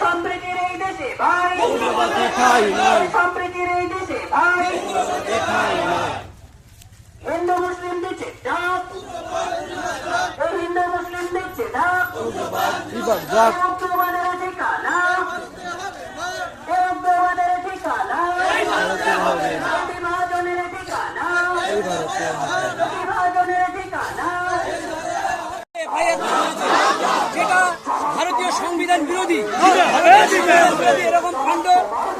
সম্প্রীতির এই দেশে ভাই সম্প্রীতির এই দেশে ভাই হিন্দু মুসলিম দিচ্ছে হিন্দু মুসলিম দিচ্ছে যেটা ভারতীয় সংবিধান বিরোধী। বিরোধী এরকম কাণ্ড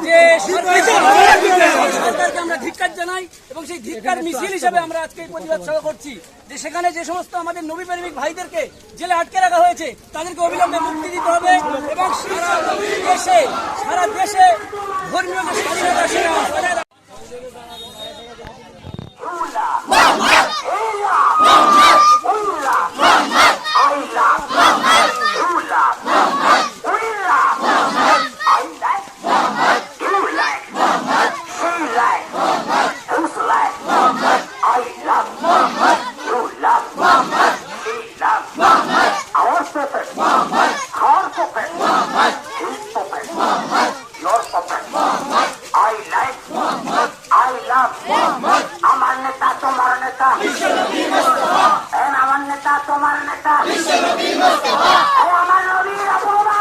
যে সরকারকে আমরা ধিক্কার জানাই এবং সেই ধিক্কার মিছিল হিসেবে আমরা আজকে এই প্রতিবাদ সভা করছি যে সেখানে যে সমস্ত আমাদের নবী প্রেমিক ভাইদেরকে জেলে আটকে রাখা হয়েছে তাদেরকে অবিলম্বে মুক্তি দিতে হবে এবং সারা দেশে সারা দেশে ধর্মীয় স্বাধীনতা আমার নবীর অপমান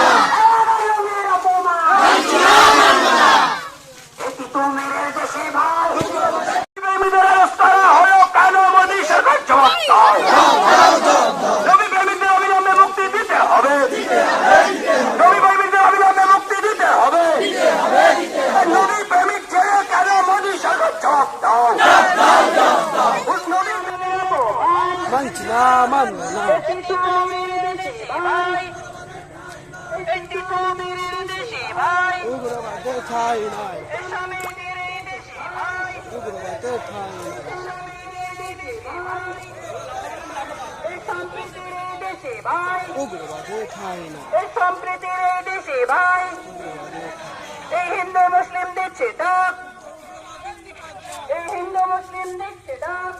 And আমার নবীর অপমান এটি তো মেরে দেশে ভাই প্রেমীদের রাস্তায় হলো কেন মোদী সরকার জবাব দাও নবী প্রেমিকদের অবিলম্বে মুক্তি দিতে হবে নবী প্রেমিকদের অবিলম্বে মুক্তি দিতে হবে নবী প্রেমিক ছেড়ে কেন মোদী সরকার জবাব দাও নবী প্রেমিক এই দেশে ভাই এই সম্প্রীতির এই দেশে ভাই এই হিন্দু মুসলিম দিচ্ছে ডাক এই হিন্দু মুসলিম দিচ্ছে ডাক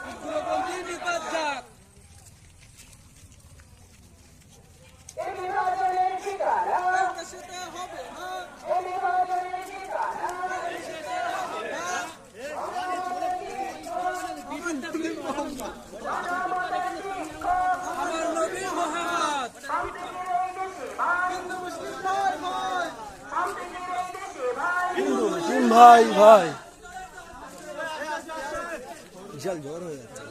এই বিভাজনের ঠিকানা এই বিভাজনের ঠিকানা আমার নবী মহাম্মদ এই দেশে ভাই ভাই। বিশাল জ্বর হয়ে যাচ্ছে।